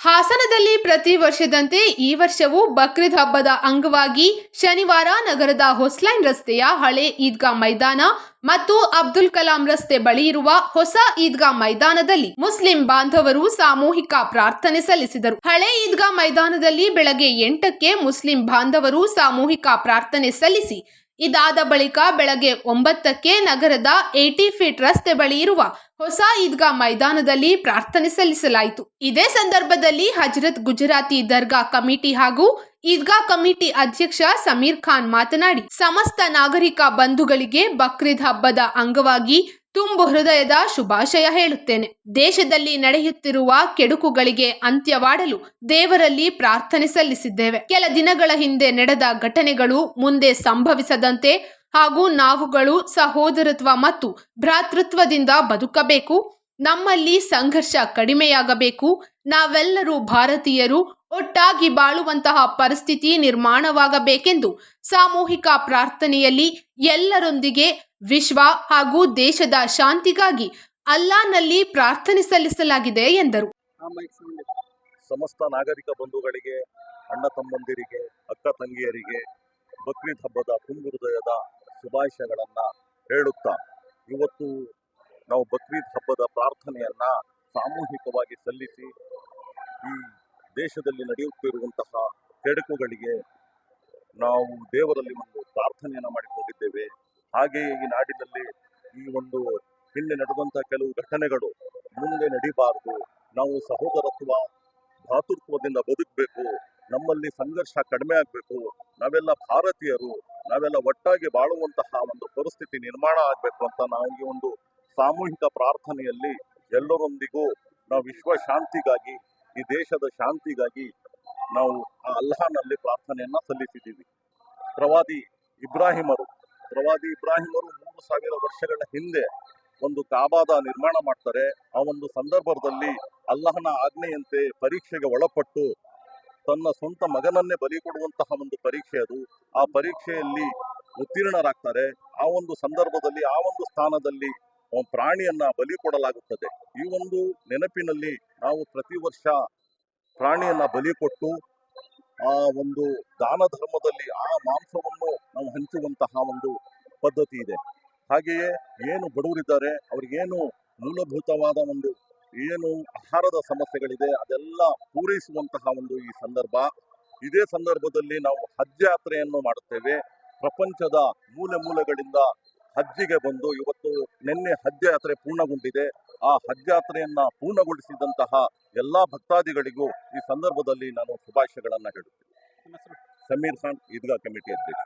ಹಾಸನದಲ್ಲಿ ಪ್ರತಿ ವರ್ಷದಂತೆ ಈ ವರ್ಷವೂ ಬಕ್ರೀದ್ ಹಬ್ಬದ ಅಂಗವಾಗಿ ಶನಿವಾರ ನಗರದ ಹೊಸ್ಲೈನ್ ರಸ್ತೆಯ ಹಳೆ ಈದ್ಗಾ ಮೈದಾನ ಮತ್ತು ಅಬ್ದುಲ್ ಕಲಾಂ ರಸ್ತೆ ಬಳಿ ಇರುವ ಹೊಸ ಈದ್ಗಾ ಮೈದಾನದಲ್ಲಿ ಮುಸ್ಲಿಂ ಬಾಂಧವರು ಸಾಮೂಹಿಕ ಪ್ರಾರ್ಥನೆ ಸಲ್ಲಿಸಿದರು. ಹಳೆ ಈದ್ಗಾ ಮೈದಾನದಲ್ಲಿ ಬೆಳಗ್ಗೆ ಎಂಟಕ್ಕೆ ಮುಸ್ಲಿಂ ಬಾಂಧವರು ಸಾಮೂಹಿಕ ಪ್ರಾರ್ಥನೆ ಸಲ್ಲಿಸಿ ಇದಾದ ಬಳಿಕ ಬೆಳಗ್ಗೆ ಒಂಬತ್ತಕ್ಕೆ ನಗರದ ಏಟಿ ಫೀಟ್ ರಸ್ತೆ ಬಳಿ ಇರುವ ಹೊಸ ಈದ್ಗಾ ಮೈದಾನದಲ್ಲಿ ಪ್ರಾರ್ಥನೆ ಸಲ್ಲಿಸಲಾಯಿತು. ಇದೇ ಸಂದರ್ಭದಲ್ಲಿ ಹಜರತ್ ಗುಜರಾತಿ ದರ್ಗಾ ಕಮಿಟಿ ಹಾಗೂ ಈದ್ಗಾ ಕಮಿಟಿ ಅಧ್ಯಕ್ಷ ಸಮೀರ್ ಖಾನ್ ಮಾತನಾಡಿ, ಸಮಸ್ತ ನಾಗರಿಕ ಬಂಧುಗಳಿಗೆ ಬಕ್ರೀದ್ ಹಬ್ಬದ ಅಂಗವಾಗಿ ತುಂಬು ಹೃದಯದ ಶುಭಾಶಯ ಹೇಳುತ್ತೇನೆ. ದೇಶದಲ್ಲಿ ನಡೆಯುತ್ತಿರುವ ಕೆಡುಕುಗಳಿಗೆ ಅಂತ್ಯವಾಡಲು ದೇವರಲ್ಲಿ ಪ್ರಾರ್ಥನೆ ಸಲ್ಲಿಸಿದ್ದೇವೆ. ಕೆಲ ದಿನಗಳ ಹಿಂದೆ ನಡೆದ ಘಟನೆಗಳು ಮುಂದೆ ಸಂಭವಿಸದಂತೆ ಹಾಗೂ ನಾವುಗಳು ಸಹೋದರತ್ವ ಮತ್ತು ಭ್ರಾತೃತ್ವದಿಂದ ಬದುಕಬೇಕು. ನಮ್ಮಲ್ಲಿ ಸಂಘರ್ಷ ಕಡಿಮೆಯಾಗಬೇಕು. ನಾವೆಲ್ಲರೂ ಭಾರತೀಯರು, ಒಟ್ಟಾಗಿ ಬಾಳುವಂತಹ ಪರಿಸ್ಥಿತಿ ನಿರ್ಮಾಣವಾಗಬೇಕೆಂದು ಸಾಮೂಹಿಕ ಪ್ರಾರ್ಥನೆಯಲ್ಲಿ ಎಲ್ಲರೊಂದಿಗೆ ವಿಶ್ವ ಹಾಗೂ ದೇಶದ ಶಾಂತಿಗಾಗಿ ಅಲ್ಲಾನಲ್ಲಿ ಪ್ರಾರ್ಥನೆ ಸಲ್ಲಿಸಲಾಗಿದೆ ಎಂದರು. ಸಮಸ್ತ ನಾಗರಿಕ ಬಂಧುಗಳಿಗೆ, ಅಣ್ಣ ತಮ್ಮಂದಿರಿಗೆ, ಅಕ್ಕ ತಂಗಿಯರಿಗೆ ಬಕ್ರೀದ್ ಹಬ್ಬದ ತುಂಬು ಹೃದಯದ ಶುಭಾಶಯಗಳನ್ನು ಹೇಳುತ್ತಾ, ಇವತ್ತು ನಾವು ಬಕ್ರೀದ್ ಹಬ್ಬದ ಪ್ರಾರ್ಥನೆಯನ್ನ ಸಾಮೂಹಿಕವಾಗಿ ಸಲ್ಲಿಸಿ, ಈ ದೇಶದಲ್ಲಿ ನಡೆಯುತ್ತಿರುವಂತಹ ಕೆಡಕುಗಳಿಗೆ ನಾವು ದೇವರಲ್ಲಿ ಒಂದು ಪ್ರಾರ್ಥನೆಯನ್ನು ಮಾಡಿಕೊಂಡಿದ್ದೇವೆ. ಹಾಗೆಯೇ ಈ ನಾಡಿನಲ್ಲಿ ಈ ಒಂದು ಹಿಂದೆ ನಡೆದಂತಹ ಕೆಲವು ಘಟನೆಗಳು ಮುಂದೆ ನಡೀಬಾರದು. ನಾವು ಸಹೋದರತ್ವ ಭ್ರಾತೃತ್ವದಿಂದ ಬದುಕಬೇಕು. ನಮ್ಮಲ್ಲಿ ಸಂಘರ್ಷ ಕಡಿಮೆ ಆಗಬೇಕು. ನಾವೆಲ್ಲ ಭಾರತೀಯರು. ನಾವೆಲ್ಲ ಒಟ್ಟಾಗಿ ಬಾಳುವಂತಹ ಒಂದು ಪರಿಸ್ಥಿತಿ ನಿರ್ಮಾಣ ಆಗಬೇಕು ಅಂತ ನಾವು ಈ ಒಂದು ಸಾಮೂಹಿಕ ಪ್ರಾರ್ಥನೆಯಲ್ಲಿ ಎಲ್ಲರೊಂದಿಗೂ ನಾವು ವಿಶ್ವ ಶಾಂತಿಗಾಗಿ, ಈ ದೇಶದ ಶಾಂತಿಗಾಗಿ ನಾವು ಆ ಅಲ್ಲಾಹನಲ್ಲಿ ಪ್ರಾರ್ಥನೆಯನ್ನ ಸಲ್ಲಿಸಿದ್ದೀವಿ. ಪ್ರವಾದಿ ಇಬ್ರಾಹಿಮರು ಪ್ರವಾದಿ ಇಬ್ರಾಹಿಮರು ಮೂರು ಸಾವಿರ ವರ್ಷಗಳ ಹಿಂದೆ ಒಂದು ಕಾಬಾದ ನಿರ್ಮಾಣ ಮಾಡ್ತಾರೆ. ಆ ಒಂದು ಸಂದರ್ಭದಲ್ಲಿ ಅಲ್ಲಹನ ಆಜ್ಞೆಯಂತೆ ಪರೀಕ್ಷೆಗೆ ಒಳಪಟ್ಟು ತನ್ನ ಸ್ವಂತ ಮಗನನ್ನೇ ಬಲಿ ಕೊಡುವಂತಹ ಒಂದು ಪರೀಕ್ಷೆ ಅದು. ಆ ಪರೀಕ್ಷೆಯಲ್ಲಿ ಉತ್ತೀರ್ಣರಾಗ್ತಾರೆ. ಆ ಒಂದು ಸಂದರ್ಭದಲ್ಲಿ, ಆ ಒಂದು ಸ್ಥಾನದಲ್ಲಿ ಪ್ರಾಣಿಯನ್ನ ಬಲಿ ಕೊಡಲಾಗುತ್ತದೆ. ಈ ಒಂದು ನೆನಪಿನಲ್ಲಿ ನಾವು ಪ್ರತಿ ವರ್ಷ ಪ್ರಾಣಿಯನ್ನ ಬಲಿ ಕೊಟ್ಟು ಆ ಒಂದು ದಾನ ಧರ್ಮದಲ್ಲಿ ಆ ಮಾಂಸವನ್ನು ನಾವು ಹಂಚುವಂತಹ ಒಂದು ಪದ್ಧತಿ ಇದೆ. ಹಾಗೆಯೇ ಏನು ಬಡವರಿದ್ದಾರೆ, ಅವ್ರಿಗೇನು ಮೂಲಭೂತವಾದ ಒಂದು ಏನು ಆಹಾರದ ಸಮಸ್ಯೆಗಳಿದೆ, ಅದೆಲ್ಲ ಪೂರೈಸುವಂತಹ ಒಂದು ಈ ಸಂದರ್ಭ. ಇದೇ ಸಂದರ್ಭದಲ್ಲಿ ನಾವು ಹಜ್ ಯಾತ್ರೆಯನ್ನು ಮಾಡುತ್ತೇವೆ. ಪ್ರಪಂಚದ ಮೂಲೆ ಮೂಲೆಗಳಿಂದ ಹಜ್ಜಿಗೆ ಬಂದು ಇವತ್ತು ನಿನ್ನೆ ಹಜ್ ಯಾತ್ರೆ ಪೂರ್ಣಗೊಂಡಿದೆ. ಆ ಹಜ್ ಯಾತ್ರೆಯನ್ನ ಪೂರ್ಣಗೊಳಿಸಿದಂತಹ ಎಲ್ಲಾ ಭಕ್ತಾದಿಗಳಿಗೂ ಈ ಸಂದರ್ಭದಲ್ಲಿ ನಾನು ಶುಭಾಶಯಗಳನ್ನು ಹೇಳುತ್ತೇನೆ. ಸಮೀರ್ ಖಾನ್ ಈದ್ಗಾ ಕಮಿಟಿ ಅಧ್ಯಕ್ಷ.